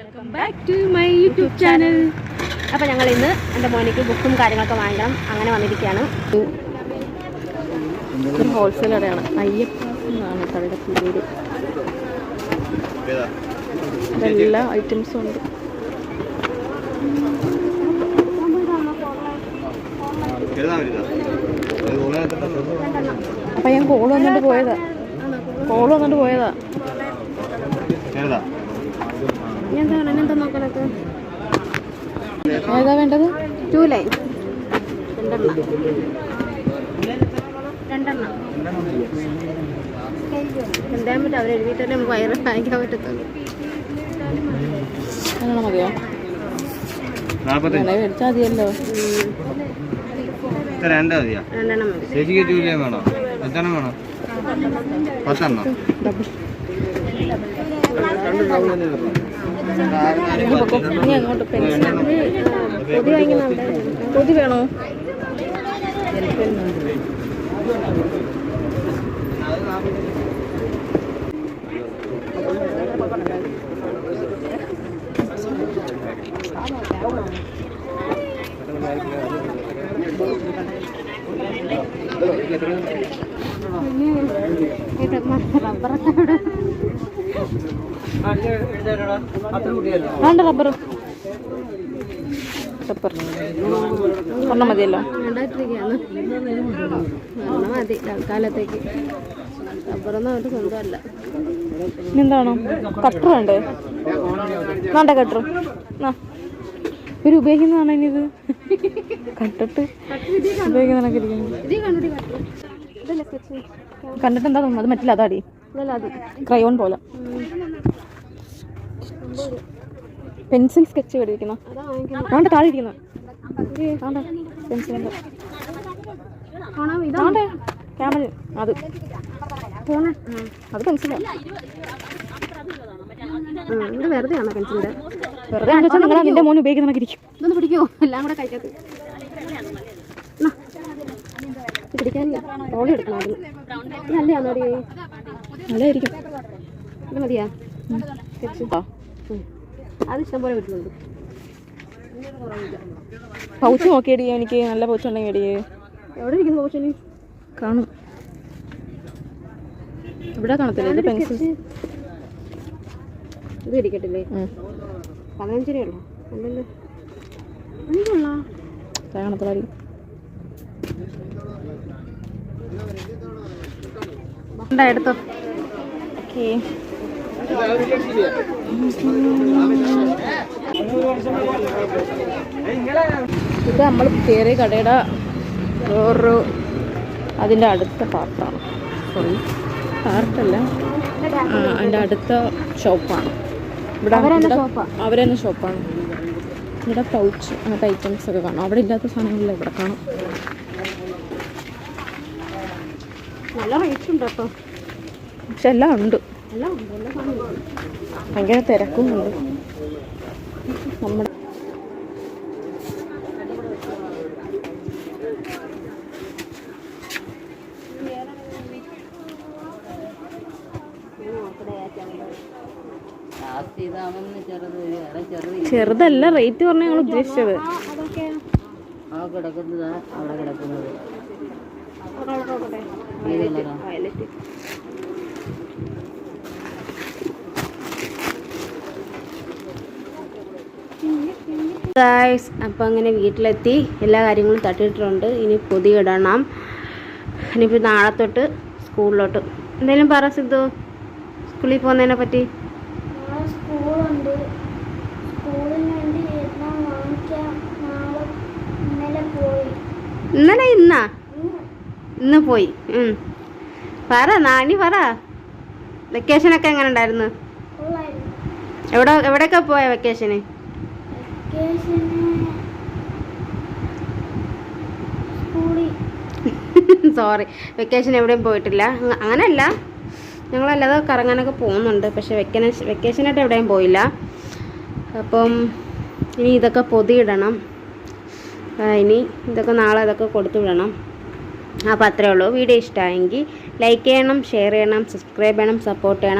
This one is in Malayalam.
Welcome back to my YouTube channel അപ്പോൾ ഞങ്ങൾ ഇന്ന് എന്റെ മോനിക്ക് ബുക്കും കാര്യങ്ങളൊക്കെ വാങ്ങിക്കണം. അങ്ങനെ വന്നിരിക്കുകയാണ്. ഒരു ഹോൾസെയിൽ കടയാണ്. അയ്യപ്പ എന്നാണ് കടയുടെ പേര്. എല്ലാ ഐറ്റംസും ഉണ്ട്. അപ്പം ഞാൻ കോൾ വന്നിട്ട് പോയതാ. കോൾ വന്നിട്ട് പോയതാ. എന്താ എന്താ നോക്കണത്? ഏതാ വേണ്ടത്? ടു ലൈൻ രണ്ടെണ്ണം. രണ്ടെണ്ണം എന്താ പറ്റും അവർ എഴുതിയിട്ടല്ലേ നമുക്ക് വയറ് വാങ്ങിക്കാൻ പറ്റത്തുള്ളൂ. അങ്ങനെ മതിയോ? വില മേടിച്ചാൽ മതിയല്ലോ. രണ്ടാ മതിയാ? രണ്ടെണ്ണം മതി. ചേച്ചിക്ക് ടൂ ലൈൻ വേണോ? എത്രണ്ണം വേണം? പത്തെണ്ണം. ഡബിൾ നീ അങ്ങോട്ട് പെൻസിൽ പൊതി വാങ്ങിക്കുന്നുണ്ട് പൊതി വേണോ റബ്ബറൊക്കെ വേണ്ട റബ്ബർ ഒരെണ്ണം മതിയല്ലോ. മതി തൽക്കാലത്തേക്ക്. റബ്ബറൊന്നും അവരുടെ സ്വന്തമല്ല. എന്താണോ കട്ടർ വേണ്ടേ? വേണ്ട കട്ടർ ആ ഇവർ ഉപയോഗിക്കുന്നതാണോ ഇനി ഇത്? കണ്ടിട്ട് ഉപയോഗിക്കുന്ന. കണ്ടിട്ട് എന്താ തോന്നുന്നത്? അത് മറ്റില്ല അതാടി ക്രയോൺ പോലെ. പെൻസിൽ സ്കെച്ച് പഠിപ്പിക്കുന്നു വേണ്ട താഴെ ഇരിക്കുന്ന. പെൻസിലിന്റെ ക്യാമറ അത്. അത് പെൻസിലാണ് വെറുതെ ആണോ പെൻസിലിന്റെ വെറുതെ ആണെന്ന് വെച്ചാൽ നിങ്ങൾ നിന്റെ മോൻ ഉപയോഗിക്കുന്ന ഇരിക്കും. ഇതൊന്ന് പിടിക്കുമോ എല്ലാം കൂടെ കഴിക്കത്ത് പിടിക്കാൻ റോളി എടുക്കണമായിരുന്നു. നല്ലതാണോ നല്ലതായിരിക്കും. ഇത് മതിയാ. ഉം. അത് ഇഷ്ടംപോലെ വീട്ടിലുണ്ട് പൗച്ച് നോക്കിയടി എനിക്ക് നല്ല പൗച്ച് ഉണ്ടെങ്കിൽ എടിയേ എവിടെ ഇരിക്കുന്നു പൗച്ചിന് കാണും. ഇവിടെ കാണത്തില്ല ഇത് പെൻസിൽ. ഇത് ഇരിക്കട്ടില്ലേ? പതിനഞ്ച് രൂപയുള്ളൂ അല്ലല്ലോ. അഞ്ചുള്ളോ? കാണത്തില്ലായിരിക്കും. എടുത്തോ. ഓക്കേ. ഇത് നമ്മൾ കയറിയ കടയുടെ വേറൊരു അതിന്റെ അടുത്ത പാർട്ടാണ്. സോറി പാർട്ടല്ല. അതിന്റെ അടുത്ത ഷോപ്പാണ്. ഇവിടെ അവരെന്നെ ഷോപ്പാണ്. ഇവിടെ പൗച്ച് അങ്ങനത്തെ ഐറ്റംസ് ഒക്കെ കാണും. അവിടെ ഇല്ലാത്ത സാധനങ്ങളില്ല ഇവിടെ കാണും. നല്ല റേറ്റ് ഉണ്ട് പക്ഷെ എല്ലാം ഉണ്ട്. ഭയങ്കര തിരക്കും ഉണ്ട് നമ്മുടെ ചെറുതല്ല റേറ്റ് പറഞ്ഞ ഞങ്ങൾ ഉദ്ദേശിച്ചത്. ആ കിടക്കുന്നത്. അവിടെ കിടക്കുന്നത്. ഗായ്സ് അപ്പോൾ അങ്ങനെ വീട്ടിലെത്തി. എല്ലാ കാര്യങ്ങളും തട്ടിയിട്ടുണ്ട് ഇനി പൊതി ഇടണം. ഇനിയിപ്പോൾ നാളെ തൊട്ട് സ്കൂളിലോട്ട്. എന്തെങ്കിലും പറ സിദ്ധു. സ്കൂളിൽ പോകുന്നതിനെ പറ്റി. സ്കൂളുണ്ട്. സ്കൂളിന് വേണ്ടി ഇന്നലെ ഇന്നാ? ഇന്ന്. പോയി. പറ നാണി പറ. വെക്കേഷനൊക്കെ എങ്ങനെ ഉണ്ടായിരുന്നു? എവിടെ എവിടെയൊക്കെ പോയ വെക്കേഷന് സോറി വെക്കേഷൻ എവിടെയും പോയിട്ടില്ല. അങ്ങ- അങ്ങനെയല്ല ഞങ്ങളല്ലാതെ കറങ്ങാനൊക്കെ പോകുന്നുണ്ട് പക്ഷെ വെക്കേഷൻ വെക്കേഷനായിട്ട് എവിടെയും പോയില്ല. അപ്പം ഇനി ഇതൊക്കെ പൊതിയിടണം. ഇനി ഇതൊക്കെ നാളെ ഇതൊക്കെ കൊടുത്തു വിടണം. അപ്പോൾ അത്രേ ഉള്ളൂ. വീഡിയോ ഇഷ്ടമായെങ്കിൽ ലൈക്ക് ചെയ്യണം ഷെയർ ചെയ്യണം സബ്സ്ക്രൈബ് ചെയ്യണം സപ്പോർട്ട് ചെയ്യണം.